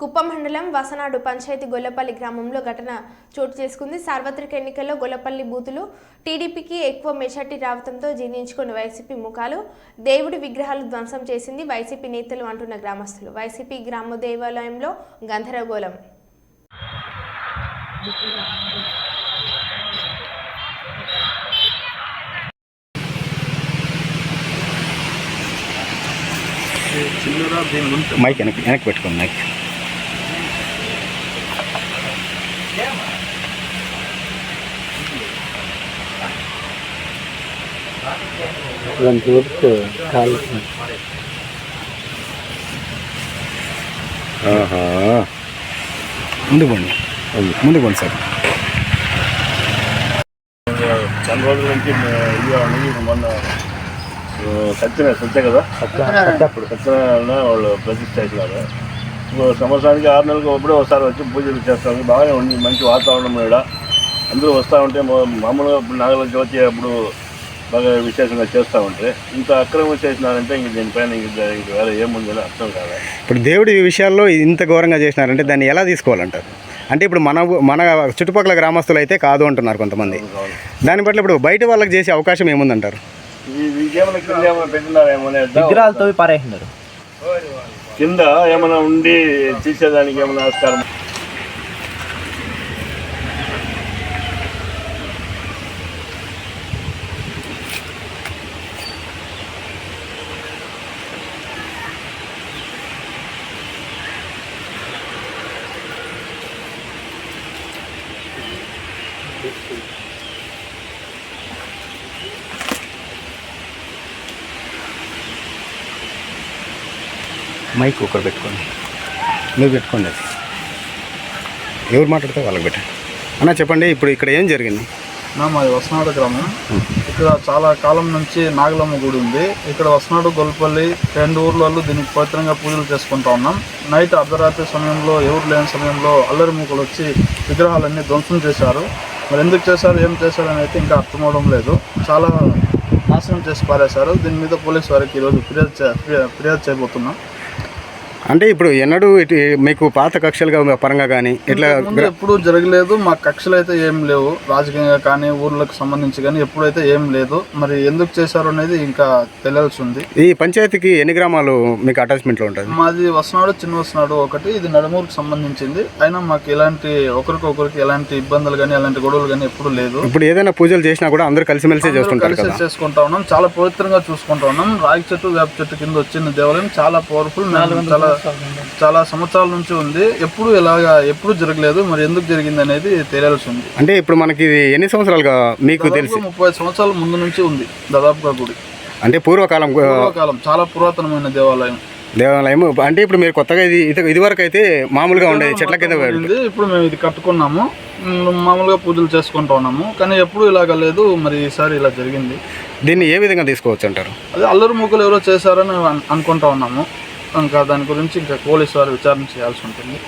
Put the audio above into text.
కుప్పం మండలం వసనాడు పంచాయతీ గొల్లపల్లి గ్రామంలో ఘటన చోటు చేసుకుంది. సార్వత్రిక ఎన్నికల్లో గొల్లపల్లి బూతులు టీడీపీకి ఎక్కువ మెజార్టీ రావడంతో జీర్ణించుకున్న వైసీపీ ముఖాలు దేవుడి విగ్రహాలు ధ్వంసం చేసింది వైసీపీ నేతలు అంటున్న గ్రామస్తులు. వైసీపీ గ్రామ దేవాలయంలో గందరగోళం మైక్ వెనక్కి వెనక్కి పెట్టుకోండి మైక్. ఆహా ముందు పోండి. ముందు పోండి సార్. చాలా రోజుల నుంచి మొన్న సత్యన సత్య కదా. అప్పుడు సత్యనారాయణ వాళ్ళు ప్రతిష్ట చేసినారు సంవత్సరానికి ఆరు నెలలకు ఒకప్పుడు ఒకసారి వచ్చి పూజలు చేస్తాము. బాగానే ఉంది మంచి వాతావరణం ఇక్కడ. అందరూ వస్తూ ఉంటే మామూలుగా ఇప్పుడు నాగల జ్యోతి అప్పుడు బాగా విశేషంగా చేస్తూ ఉంటే ఇంత అక్రమం చేసినారంటే ఇంక దీనిపైన ఇంక వేరే ఏముందని అర్థం కాదు? ఇప్పుడు దేవుడి విషయాల్లో ఇంత ఘోరంగా చేసినారంటే దాన్ని ఎలా తీసుకోవాలంటారు? అంటే ఇప్పుడు మన మన చుట్టుపక్కల గ్రామస్తులు అయితే కాదు అంటున్నారు కొంతమంది. దాన్ని బట్టి ఇప్పుడు బయట వాళ్ళకి చేసే అవకాశం ఏముందంటారు? విగ్రహాలతో పారేసినారు. కింద ఏమైనా ఉండి తీసేదానికి ఏమైనా ఆస్కారం? మైక్ ఒకరు పెట్టుకోండి. మీరు పెట్టుకోండి అది. ఎవరు మాట్లాడితే వాళ్ళకి పెట్టండి. అన్న చెప్పండి ఇప్పుడు ఇక్కడ ఏం జరిగింది? మాది వసనాడు గ్రామం. ఇక్కడ చాలా కాలం నుంచి నాగలమ్మ గుడి ఉంది. ఇక్కడ వసనాడు గొల్పల్లి రెండు ఊర్లలో దీనికి పవిత్రంగా పూజలు చేసుకుంటా ఉన్నాం. నైట్ అర్ధరాత్రి సమయంలో ఎవరు లేని సమయంలో అల్లరి మూకలు వచ్చి విగ్రహాలన్నీ ధ్వంసం చేశారు. మరి ఎందుకు చేశారు ఏం చేశారు అని అయితే ఇంకా అర్థమవడం లేదు. చాలా నాశనం చేసి పారేశారు. దీని మీద పోలీస్ వారికి ఈరోజు ఫిర్యాదు ఫిర్యాదు చేయబోతున్నాం. అంటే ఇప్పుడు ఎన్నడూ ఇటు మీకు పాత కక్షలుగా పరంగా కానీ ఇట్లా ఎప్పుడూ జరగలేదు మా కక్షలు అయితే ఏం లేవు. రాజకీయంగా కానీ ఊర్లకు సంబంధించి కానీ ఎప్పుడైతే ఏం లేదు. మరి ఎందుకు చేశారు అనేది ఇంకా తెలియాల్సి ఉంది. ఈ పంచాయతీకి ఎన్ని గ్రామాలు మీకు అటాచ్మెంట్లో ఉంటుంది? మాది వసనాడు చిన్న వసనాడు ఒకటి. ఇది నడుమూరుకు సంబంధించింది. అయినా మాకు ఎలాంటి ఒకరికొకరికి ఎలాంటి ఇబ్బందులు కానీ ఎలాంటి గొడవలు కానీ ఎప్పుడు లేదు. ఇప్పుడు ఏదైనా పూజలు చేసినా కూడా అందరూ కలిసిమెలిసి చేస్తుంటారు కలిసి కదా? చేసుకుంటా ఉన్నాం. చాలా పవిత్రంగా చూసుకుంటా ఉన్నాం. రాగి చెట్టు వేప చెట్టు కింద వచ్చిన దేవాలయం. చాలా పవర్ఫుల్ చాలా చాలా సంవత్సరాల నుంచి ఉంది. ఎప్పుడు ఇలాగా ఎప్పుడు జరగలేదు మరి ఎందుకు జరిగింది అనేది తెలియాల్సి ఉంది. అంటే ఇప్పుడు మనకి ఇది ఎన్ని సంవత్సరాలుగా మీకు తెలిసి? ముప్పై సంవత్సరాల ముందు నుంచి ఉంది దాదాపుగా గుడి. అంటే పూర్వకాలం పూర్వకాలం చాలా పురాతనమైన దేవాలయం. దేవాలయం. అంటే ఇప్పుడు మీరు కొత్తగా ఇది ఇది ఇదివరకు అయితే మామూలుగా ఉండేది చెట్ల కింద. ఇప్పుడు మేము ఇది కట్టుకున్నాము. మామూలుగా పూజలు చేసుకుంటా ఉన్నాము. కానీ ఎప్పుడు ఇలాగ లేదు. మరి ఈసారి ఇలా జరిగింది. దీన్ని ఏ విధంగా తీసుకోవచ్చు అంటారు? అదే అల్లరి మూకలు ఎవరో చేశారని అన్- అనుకుంటా ఉన్నాము. ఇంకా దాని గురించి ఇంకా పోలీసు వారు విచారణ చేయాల్సి ఉంటుంది.